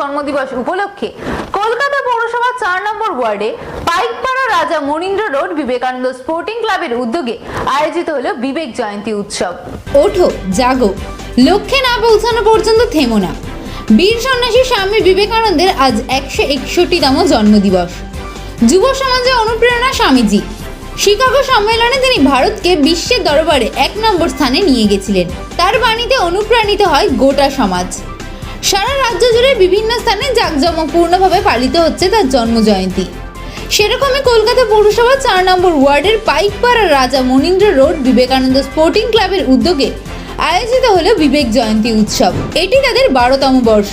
জন্মদিবস উপলক্ষে কলকাতা পৌরসভা চার নম্বর ওয়ার্ডে পাইকপাড়া রাজা মনীন্দ্র রোড বিবেকানন্দ স্পোর্টিং ক্লাবের উদ্যোগে আয়োজিত হলো বিবেক জয়ন্তী উৎসব। ওঠো, জাগো। লক্ষ্যে না পৌঁছানো পর্যন্ত থেমো না। বীর সন্ন্যাসী স্বামী বিবেকানন্দের আজ একশো একষট্টিতম জন্মদিবস। যুব সমাজে অনুপ্রেরণা স্বামীজি। শিকাগো সম্মেলনে তিনি ভারতকে বিশ্বের দরবারে এক নম্বর স্থানে নিয়ে গেছিলেন। তার বাণীতে অনুপ্রাণিত হয় গোটা সমাজ। সারা রাজ্য জুড়ে বিভিন্ন স্থানে জাঁকজমকপূর্ণভাবে পালিত হচ্ছে তার জন্মজয়ন্তী। সেরকমই কলকাতা পৌরসভা চার নম্বর ওয়ার্ডের পাইকপাড়া রাজা মনীন্দ্র রোড বিবেকানন্দ স্পোর্টিং ক্লাবের উদ্যোগে আয়োজিত হলো বিবেক জয়ন্তী উৎসব। এটি তাদের বারোতম বর্ষ।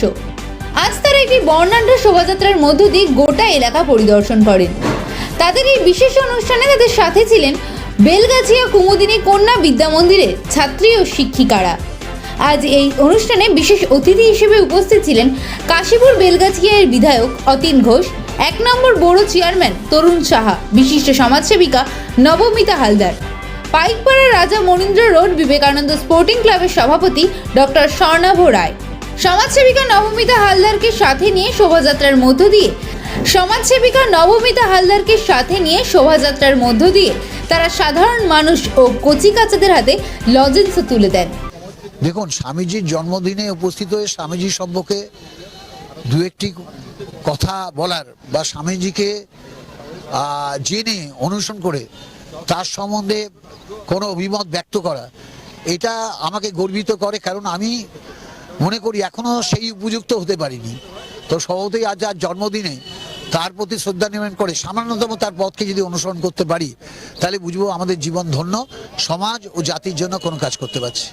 আজ তারা একটি বর্ণাঢ্য শোভাযাত্রার মধ্য দিয়ে গোটা এলাকা পরিদর্শন করেন। তাদের এই বিশেষ অনুষ্ঠানে তাদের সাথে ছিলেন বেলগাছিয়া কুমুদিনী কন্যা বিদ্যা মন্দিরের ছাত্রী ও শিক্ষিকারা। আজ এই অনুষ্ঠানে বিশেষ অতিথি হিসেবে উপস্থিত ছিলেন কাশীপুর বেলগাছিয়ার বিধায়ক অতীন ঘোষ, এক নম্বর বড় চেয়ারম্যান তরুণ সাহা, বিশিষ্ট সমাজসেবিকা নবমিতা হালদার, পাইকপাড়া রাজা মনীন্দ্র রোড, বিবেকানন্দ স্পোর্টিং ক্লাবের সভাপতি ডক্টর স্বর্ণাভ রায়। সমাজসেবিকা নবমিতা হালদারকে সাথে নিয়ে শোভাযাত্রার মধ্য দিয়ে, সমাজসেবিকা নবমিতা হালদারকে সাথে নিয়ে শোভাযাত্রার মধ্য দিয়ে তারা সাধারণ মানুষ ও কচিকাচাদের হাতে লজেন্স তুলে দেন। দেখুন, স্বামীজির জন্মদিনে উপস্থিত হয়ে স্বামীজি সম্পর্কে দু একটি কথা বলার বা স্বামীজিকে জেনে অনুসরণ করে তার সম্বন্ধে কোনো অভিমত ব্যক্ত করা, এটা আমাকে গর্বিত করে। কারণ আমি মনে করি এখনও সেই উপযুক্ত হতে পারিনি। তো সহজেই আজ আর জন্মদিনে তার প্রতি শ্রদ্ধা নিবেদন করে, সামান্যতম তার পথকে যদি অনুসরণ করতে পারি, তাহলে বুঝব আমাদের জীবন ধন্য, সমাজ ও জাতির জন্য কোনো কাজ করতে পারছি।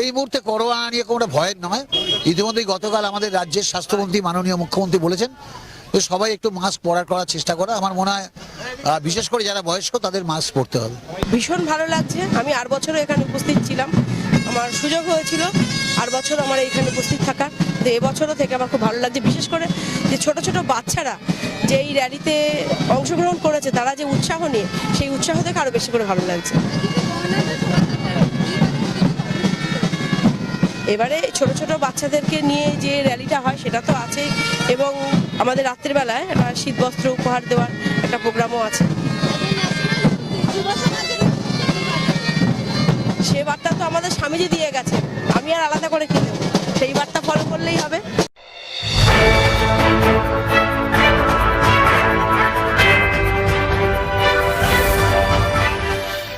এই মুহূর্তে করোনা নিয়ে কোনো ভয়ের নয়। ইতিমধ্যেই গতকাল আমাদের রাজ্যের স্বাস্থ্যমন্ত্রী মাননীয় মুখ্যমন্ত্রী বলেছেন যে সবাই একটু মাস্ক পরার করার চেষ্টা করা। আমার মনে হয় আহ, বিশেষ করে যারা বয়স্ক তাদের মাস্ক পরতে হবে। ভীষণ ভালো লাগছে। আমি আর বছরও এখানে উপস্থিত ছিলাম। আমার সুযোগ হয়েছিল আর বছর আমার এইখানে উপস্থিত থাকার তো এবছরও থেকে আমার খুব ভালো লাগছে, বিশেষ করে যে ছোট ছোট বাচ্চারা যে এই র্যালিতে অংশগ্রহণ করেছে, তারা যে উৎসাহ নিয়ে, সেই উৎসাহ থেকে আরও বেশি করে ভালো লাগছে। এবারে ছোট ছোট বাচ্চাদেরকে নিয়ে যে র্যালিটা হয়, সেটা তো আছেই। এবং আমাদের রাত্রিবেলায় একটা শীতবস্ত্র উপহার দেওয়ার একটা প্রোগ্রামও আছে। আমাদের স্বামীজি দিয়ে গেছে আমি আর আলাদা করে কিনে দেবো